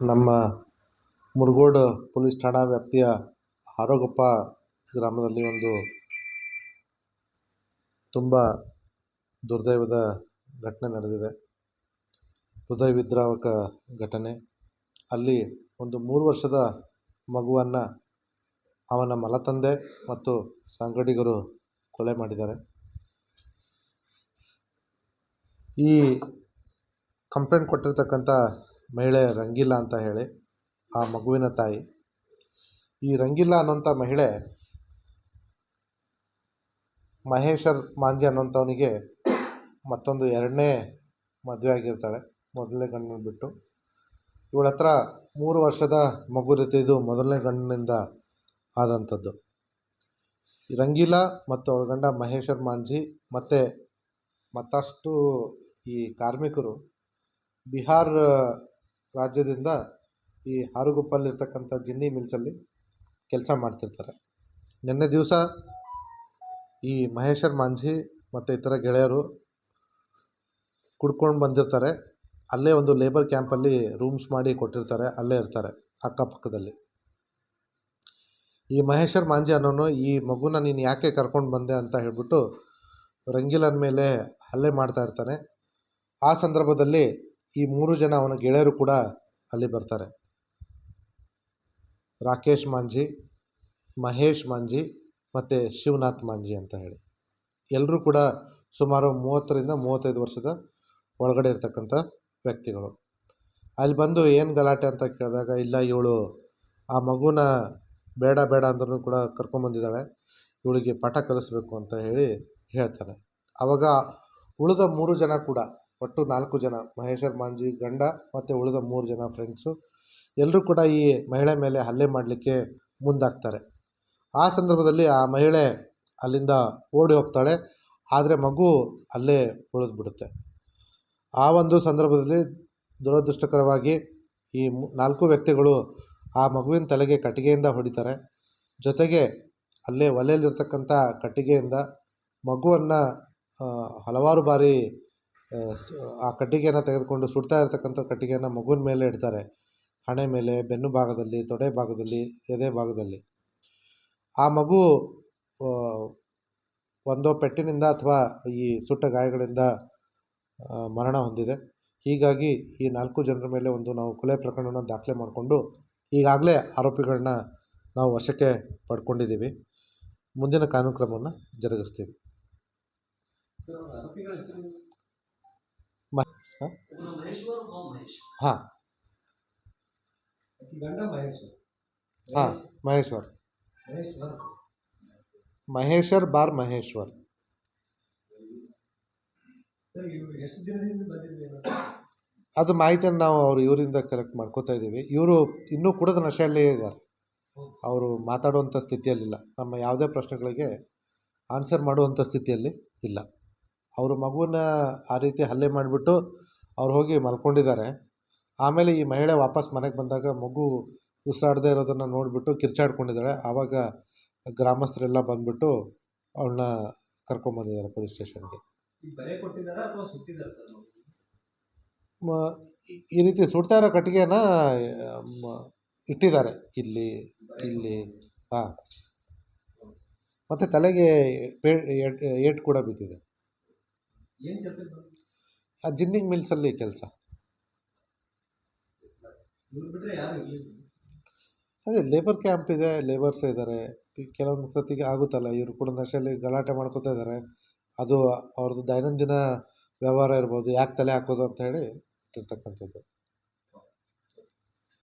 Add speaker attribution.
Speaker 1: ನಮ್ಮ ಮುರುಗೋಡು ಪೊಲೀಸ್ ಠಾಣಾ ವ್ಯಾಪ್ತಿಯ ಆರೋಗಪ್ಪ ಗ್ರಾಮದಲ್ಲಿ ಒಂದು ತುಂಬ ದುರ್ದೈವದ ಘಟನೆ ನಡೆದಿದೆ. ಹೃದಯ ವಿದ್ರಾವಕ ಘಟನೆ. ಅಲ್ಲಿ ಒಂದು ಮೂರು ವರ್ಷದ ಮಗುವನ್ನು ಅವನ ಮಲತಂದೆ ಮತ್ತು ಸಂಗಡಿಗರು ಕೊಲೆ ಮಾಡಿದ್ದಾರೆ. ಈ ಕಂಪ್ಲೇಂಟ್ ಕೊಟ್ಟಿರ್ತಕ್ಕಂಥ ಮಹಿಳೆ ರಂಗೀಲಾ ಅಂತ ಹೇಳಿ ಆ ಮಗುವಿನ ತಾಯಿ. ಈ ರಂಗಿಲ್ಲಾ ಅನ್ನೋಂಥ ಮಹಿಳೆ ಮಹೇಶರ್ ಮಾಂಜಿ ಅನ್ನೋಂಥವನಿಗೆ ಮತ್ತೊಂದು ಎರಡನೇ ಮದುವೆ ಆಗಿರ್ತಾಳೆ. ಮೊದಲನೇ ಗಂಡನ ಬಿಟ್ಟು. ಇವಳ ಹತ್ರ ಮೂರು ವರ್ಷದ ಮಗು ರೀತಿ ಇದು ಮೊದಲನೇ ಗಂಡನಿಂದ ಆದಂಥದ್ದು. ರಂಗಿಲಾ ಮತ್ತು ಅವಳ ಗಂಡ ಮಹೇಶರ್ ಮಾಂಜಿ ಮತ್ತು ಮತ್ತಷ್ಟು ಈ ಕಾರ್ಮಿಕರು ಬಿಹಾರ ರಾಜ್ಯದಿಂದ ಈ ಹಾರುಗುಪ್ಪಲ್ಲಿರ್ತಕ್ಕಂಥ ಜಿನ್ನಿ ಮಿಲ್ಸಲ್ಲಿ ಕೆಲಸ ಮಾಡ್ತಿರ್ತಾರೆ. ನಿನ್ನೆ ದಿವಸ ಈ ಮಹೇಶರ್ ಮಾಂಜಿ ಮತ್ತು ಇತರ ಗೆಳೆಯರು ಕುಡ್ಕೊಂಡು ಬಂದಿರ್ತಾರೆ. ಅಲ್ಲೇ ಒಂದು ಲೇಬರ್ ಕ್ಯಾಂಪಲ್ಲಿ ರೂಮ್ಸ್ ಮಾಡಿ ಕೊಟ್ಟಿರ್ತಾರೆ. ಅಲ್ಲೇ ಇರ್ತಾರೆ, ಅಕ್ಕಪಕ್ಕದಲ್ಲಿ. ಈ ಮಹೇಶರ್ ಮಾಂಜಿ ಅನ್ನೋನು, ಈ ಮಗುನ ನೀನು ಯಾಕೆ ಕರ್ಕೊಂಡು ಬಂದೆ? ಅಂತ ಹೇಳ್ಬಿಟ್ಟು ರಂಗಿಲನ್ ಮೇಲೆ ಹಲ್ಲೆ ಮಾಡ್ತಾ ಇರ್ತಾನೆ. ಆ ಸಂದರ್ಭದಲ್ಲಿ ಈ ಮೂರು ಜನ ಅವನ ಗೆಳೆಯರು ಕೂಡ ಅಲ್ಲಿ ಬರ್ತಾರೆ. ರಾಕೇಶ್ ಮಾಂಜಿ, ಮಹೇಶ್ ಮಾಂಜಿ ಮತ್ತು ಶಿವನಾಥ್ ಮಾಂಜಿ ಅಂತ ಹೇಳಿ. ಎಲ್ಲರೂ ಕೂಡ ಸುಮಾರು ಮೂವತ್ತರಿಂದ ಮೂವತ್ತೈದು ವರ್ಷದ ಒಳಗಡೆ ಇರ್ತಕ್ಕಂಥ ವ್ಯಕ್ತಿಗಳು. ಅಲ್ಲಿ ಬಂದು ಏನು ಗಲಾಟೆ ಅಂತ ಕೇಳಿದಾಗ, ಇಲ್ಲ ಇವಳು ಆ ಮಗುನ ಬೇಡ ಬೇಡ ಅಂದ್ರೂ ಕೂಡ ಕರ್ಕೊಂಬಂದಿದ್ದಾಳೆ ಇವಳಿಗೆ ಪಾಠ ಕಲಿಸ್ಬೇಕು ಅಂತ ಹೇಳಿ ಹೇಳ್ತಾನೆ ಆವಾಗ ಉಳಿದ ಮೂರು ಜನ ಕೂಡ ಒಟ್ಟು ನಾಲ್ಕು ಜನ, ಮಹೇಶ್ವರ್ ಮಾಂಜಿ, ಗಂಡ ಮತ್ತು ಉಳಿದ ಮೂರು ಜನ ಫ್ರೆಂಡ್ಸು ಎಲ್ಲರೂ ಕೂಡ ಈ ಮಹಿಳೆ ಮೇಲೆ ಹಲ್ಲೆ ಮಾಡಲಿಕ್ಕೆ ಮುಂದಾಗ್ತಾರೆ. ಆ ಸಂದರ್ಭದಲ್ಲಿ ಆ ಮಹಿಳೆ ಅಲ್ಲಿಂದ ಓಡಿ ಹೋಗ್ತಾಳೆ, ಆದರೆ ಮಗು ಅಲ್ಲೇ ಉಳಿದ್ಬಿಡುತ್ತೆ. ಆ ಒಂದು ಸಂದರ್ಭದಲ್ಲಿ ದುರದೃಷ್ಟಕರವಾಗಿ ಈ ನಾಲ್ಕು ವ್ಯಕ್ತಿಗಳು ಆ ಮಗುವಿನ ತಲೆಗೆ ಕಟ್ಟಿಗೆಯಿಂದ ಹೊಡಿತಾರೆ. ಜೊತೆಗೆ ಅಲ್ಲೇ ಒಲೆಯಲ್ಲಿರ್ತಕ್ಕಂಥ ಕಟ್ಟಿಗೆಯಿಂದ ಮಗುವನ್ನು ಹಲವಾರು ಬಾರಿ ಆ ಕಟ್ಟಿಗೆಯನ್ನು ತೆಗೆದುಕೊಂಡು ಸುಡ್ತಾ ಇರತಕ್ಕಂಥ ಕಟ್ಟಿಗೆಯನ್ನು ಮಗುವಿನ ಮೇಲೆ ಇಡ್ತಾರೆ. ಹಣೆ ಮೇಲೆ, ಬೆನ್ನು ಭಾಗದಲ್ಲಿ, ತೊಡೆ ಭಾಗದಲ್ಲಿ, ಎದೆ ಭಾಗದಲ್ಲಿ. ಆ ಮಗು ಒಂದೋ ಪೆಟ್ಟಿನಿಂದ ಅಥವಾ ಈ ಸುಟ್ಟ ಗಾಯಗಳಿಂದ ಮರಣ ಹೊಂದಿದೆ. ಹೀಗಾಗಿ ಈ ನಾಲ್ಕು ಜನರ ಮೇಲೆ ಒಂದು ನಾವು ಕೊಲೆ ಪ್ರಕರಣವನ್ನು ದಾಖಲೆ ಮಾಡಿಕೊಂಡು, ಈಗಾಗಲೇ ಆರೋಪಿಗಳನ್ನ ನಾವು ವಶಕ್ಕೆ ಪಡ್ಕೊಂಡಿದ್ದೀವಿ. ಮುಂದಿನ ಕಾನೂನು ಕ್ರಮವನ್ನು ಜರುಗಿಸ್ತೀವಿ ಹಾಂ. ಹಾಂ ಮಹೇಶ್ವರ್.
Speaker 2: ಮಹೇಶ್ವರ್
Speaker 1: ಬಾರ್ ಮಹೇಶ್ವರ್.
Speaker 2: ಸರ್ ಇವರು ಎಷ್ಟು ದಿನದಿಂದ ಬಂದಿದ್ವಿ
Speaker 1: ಅದು ಮಾಹಿತಿಯನ್ನು ನಾವು ಅವರು ಇವರಿಂದ ಕಲೆಕ್ಟ್ ಮಾಡ್ಕೋತಾ ಇದ್ದೀವಿ. ಇವರು ಇನ್ನೂ ಕೂಡ ನಶೆಯಲ್ಲೇ ಇದ್ದಾರೆ. ಅವರು ಮಾತಾಡುವಂಥ ಸ್ಥಿತಿಯಲ್ಲಿಲ್ಲ. ನಮ್ಮ ಯಾವುದೇ ಪ್ರಶ್ನೆಗಳಿಗೆ ಆನ್ಸರ್ ಮಾಡುವಂಥ ಸ್ಥಿತಿಯಲ್ಲಿ ಇಲ್ಲ. ಅವರು ಮಗುವನ್ನ ಆ ರೀತಿ ಹಲ್ಲೆ ಮಾಡಿಬಿಟ್ಟು ಅವ್ರು ಹೋಗಿ ಮಲ್ಕೊಂಡಿದ್ದಾರೆ. ಆಮೇಲೆ ಈ ಮಹಿಳೆ ವಾಪಸ್ ಮನೆಗೆ ಬಂದಾಗ ಮಗು ಉಸಿರಾಡದೇ ಇರೋದನ್ನು ನೋಡಿಬಿಟ್ಟು ಕಿರ್ಚಾಡ್ಕೊಂಡಿದ್ದಾಳೆ. ಆವಾಗ ಗ್ರಾಮಸ್ಥರೆಲ್ಲ ಬಂದುಬಿಟ್ಟು ಅವಳನ್ನ ಕರ್ಕೊಂಬಂದಿದ್ದಾರೆ ಪೊಲೀಸ್ ಸ್ಟೇಷನ್ಗೆ. ಮ ಈ- ರೀತಿ ಸುಡ್ತಾ ಇರೋ ಕಟ್ಟಿಗೆನ ಇಟ್ಟಿದ್ದಾರೆ. ಇಲ್ಲಿ ಇಲ್ಲಿ ಹಾಂ. ಮತ್ತು ತಲೆಗೆ ಪೇ ಏಟ್ ಏಟು ಕೂಡ ಬಿದ್ದಿದೆ? ಆ ಜಿನ್ನಿಂಗ್ ಮಿಲ್ಸಲ್ಲಿ ಕೆಲಸ. ಅದೇ ಲೇಬರ್ ಕ್ಯಾಂಪ್ ಇದೆ ಲೇಬರ್ಸ್ ಇದ್ದಾರೆ ಈ ಕೆಲವೊಂದು ಸತಿಗೆ ಆಗುತ್ತಲ್ಲ ಇವರು ಕೂಡ ನಶೆಯಲ್ಲಿ ಗಲಾಟೆ ಮಾಡ್ಕೋತಾ ಇದ್ದಾರೆ ಅದು ಅವ್ರದ್ದು ದೈನಂದಿನ ವ್ಯವಹಾರ ಇರ್ಬೋದು ಯಾಕೆ ತಲೆ ಹಾಕೋದು ಅಂತ ಹೇಳಿ ಇಟ್ಟಿರ್ತಕ್ಕಂಥದ್ದು